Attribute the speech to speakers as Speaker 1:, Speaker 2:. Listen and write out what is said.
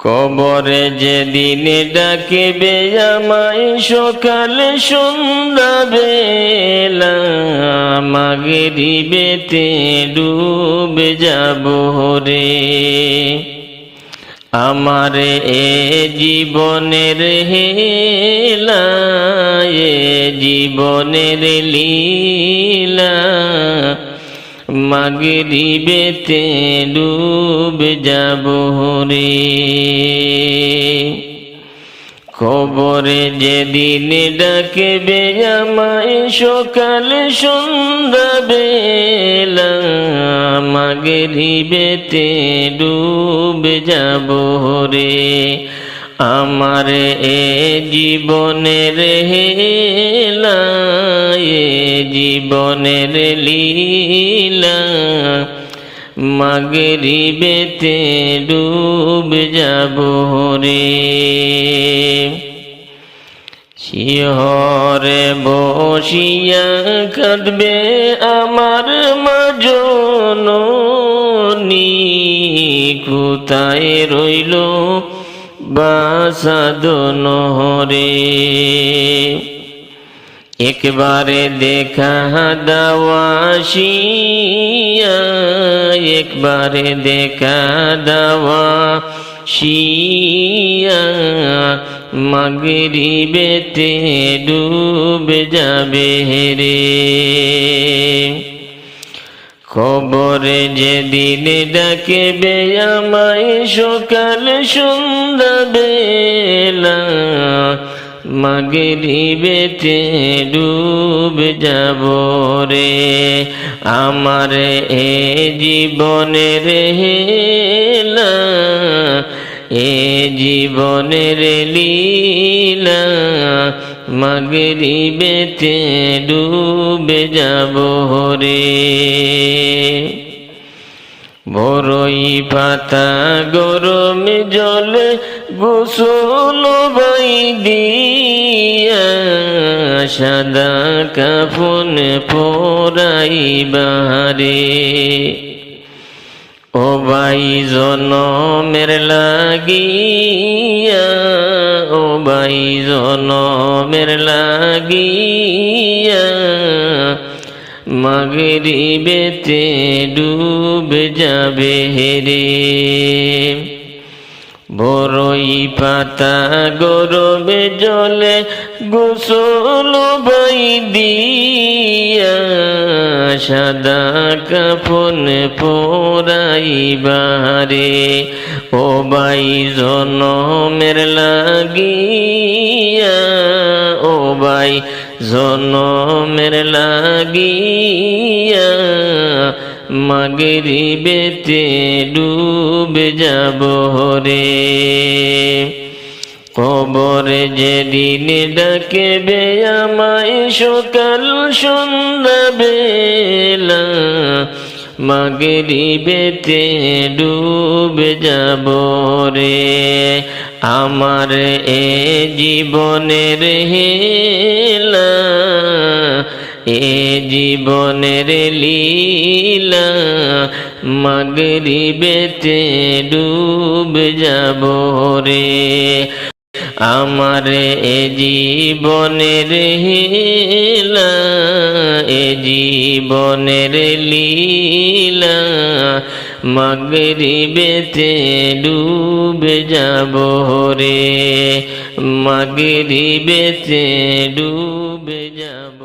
Speaker 1: কবরে যেদিন ডাকবে আমায় সকাল সন্ধ্যা বেলা মাগরিবেতে ডুবে যাব রে আমার এ জীবনের হেলা, এ জীবনের লীলা মাগরিবেতে ডুবে যাব রে খবরে যেদিন ডাকবে আমায় সকাল সন্ধ্যা বেলা মাগরিবেতে ডুবে যাব রে আমার এ জীবনের হেলা এ জীবনের লীলা। মাগরিবেতে ডুব যাব রে। শিহরে বসিয়া কাটবে আমার মাজন কোথায় রইল বাসাদন রে একবারে দেখা দাওয়াশিয়া একবারে দেখা দাওয়া শিয়া মাগরিবেতে ডুবে যাবে রে। খবরে যেদিন ডাকবে আমায় সকাল সন্ধ্যা বেলা মাগরিবেতে ডুবে যাব রে। আমার এ জীবনের হেলা, এ জীবনের লীলা মাগরিবেতে ডুবে যাব রে বড়ই পাতা গরম জলে গোসল বাই দিয়া সাদা কাফন পরাই বাহারে। ও ভাই জনমের লাগিয়া, ও ভাই জনমের লাগিয়া মাগরিবেতে ডুবে যাবে রে। বড়ই পাতা গরবে জলে গোসল বাই দিয়া সাদা কাফন পরাই বারে ও বাই জনমের লাগিয়া, ও বাই জনমের লাগিয়া মাগরিবেতে ডুবে যাব রে কবরে যেদিন ডাকবে আমায় সকাল সন্ধ্যা বেলা। মাগরিবেতে ডুবে যাব রে। আমার এ জীবনের হেলা, এ জীবনের লীলা। মাগরিবেতে ডুব যাব রে। আমার এ জীবনের হিলা এ জীবনের লীলা মগরিবেতে ডুবে যাব রে মগরিবেতে ডুবে যাব